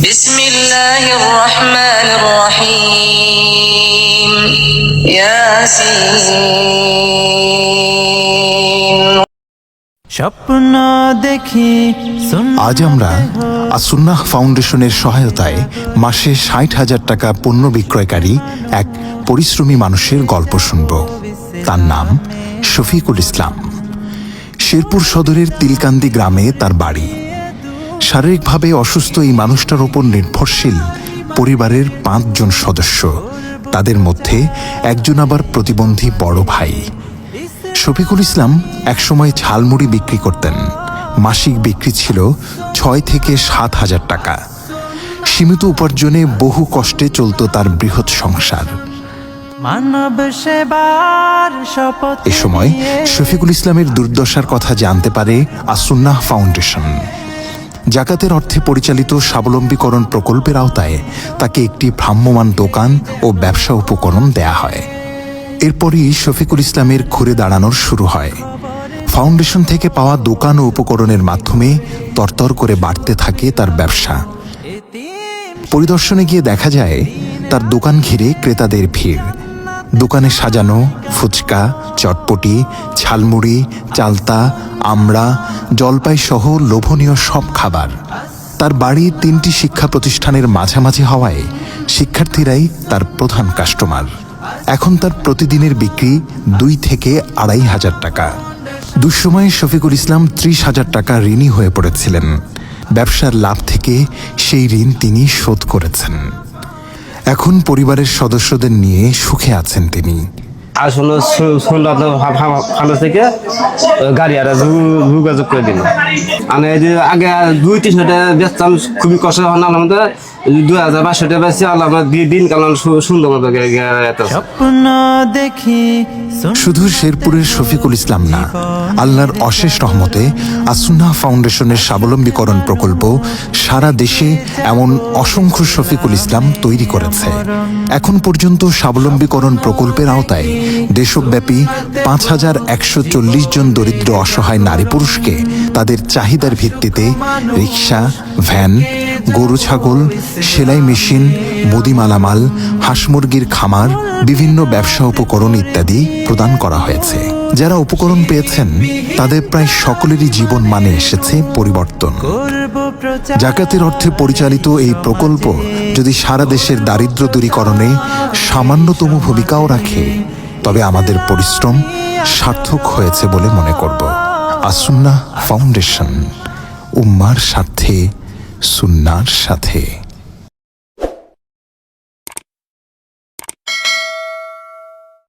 بسم الله الرحمن الرحيم ياسين স্বপ্ন দেখি আজ আমরা আসুন্নাহ ফাউন্ডেশনের সহায়তায় মাসে ষাট হাজার টাকা পণ্য বিক্রয়কারী এক পরিশ্রমী মানুষের গল্প শুনব তার নাম শফিকুল ইসলাম শেরপুর সদরের তিলকান্দি গ্রামে তার বাড়ি শারীরিকভাবে অসুস্থ এই মানুষটার ওপর নির্ভরশীল পরিবারের পাঁচজন সদস্য। তাদের মধ্যে একজন আবার প্রতিবন্ধী বড় ভাই। শফিকুল ইসলাম একসময় ঝালমুড়ি বিক্রি করতেন। মাসিক বিক্রি ছিল ছয় থেকে সাত হাজার টাকা। সীমিত উপার্জনে বহু কষ্টে চলত তার বৃহৎ সংসার। এ সময় শফিকুল ইসলামের দুর্দশার কথা জানতে পারে আসুন্নাহ ফাউন্ডেশন। জাকাতের অর্থে পরিচালিত স্বাবলম্বীকরণ প্রকল্পের আওতায় তাকে একটি ভ্রাম্যমাণ দোকান ও ব্যবসা উপকরণ দেয়া হয়। এরপরই শফিকুল ইসলামের ঘুরে দাঁড়ানোর শুরু হয়। ফাউন্ডেশন থেকে পাওয়া দোকান ও উপকরণের মাধ্যমে তরতর করে বাড়তে থাকে তার ব্যবসা। পরিদর্শনে গিয়ে দেখা যায়, তার দোকান ঘিরে ক্রেতাদের ভিড়। দোকানে সাজানো ফুচকা, চটপটি, ঝালমুড়ি, চালতা আমড়া জলপাই সহ লোভনীয় সব খাবার। তার বাড়ি তিনটি শিক্ষা প্রতিষ্ঠানের মাঝামাঝি হওয়ায় শিক্ষার্থীরাই তার প্রধান কাস্টমার এখন তার প্রতিদিনের বিক্রি দুই থেকে আড়াই হাজার টাকা। দুঃসময়ে শফিকুল ইসলাম ত্রিশ হাজার টাকা ঋণী হয়ে পড়েছিলেন। ব্যবসার লাভ থেকে সেই ঋণ তিনি শোধ করেছেন। এখন পরিবারের সদস্যদের নিয়ে সুখে আছেন তিনি। আসলে শুনলো আপনার ভালো থেকে গাড়ি আর যোগাযোগ করে দিল। মানে এই যে আগে দুই তিনশোটা বেচতাম খুবই কষ্ট হয় না আমাদের দুই হাজার পাঁচশো টাকা বেশি আল্লাহ আমার দিয়ে দিন কারণ সুন্দর মতো দেখি শুধু শেরপুরের শফিকুল ইসলাম না আল্লাহর অশেষ রহমতে আসুন্নাহ ফাউন্ডেশনের স্বাবলম্বীকরণ প্রকল্প সারা দেশে এমন অসংখ্য শফিকুল ইসলাম তৈরি করেছে। এখন পর্যন্ত স্বাবলম্বীকরণ প্রকল্পের আওতায় দেশব্যাপী পাঁচ হাজার একশো চল্লিশ জন দরিদ্র অসহায় নারী পুরুষকে তাদের চাহিদার ভিত্তিতে রিক্সা, ভ্যান, গরু ছাগল, সেলাই মেশিন, মুদি মালামাল, হাঁস মুরগির খামার, বিভিন্ন ব্যবসা উপকরণ ইত্যাদি প্রদান করা হয়েছে। যারা উপকরণ পেয়েছেন, তাদের প্রায় সকলেরই জীবন মানে এসেছে পরিবর্তন। জাকাতের অর্থে পরিচালিত এই প্রকল্প যদি সারা দেশের দারিদ্র দূরীকরণে সামান্যতম ভূমিকাও রাখে তবে আমাদের পরিশ্রম সার্থক হয়েছে বলে মনে করব। আসুন্না ফাউন্ডেশন উম্মার সাথে সুন্নার সাথে।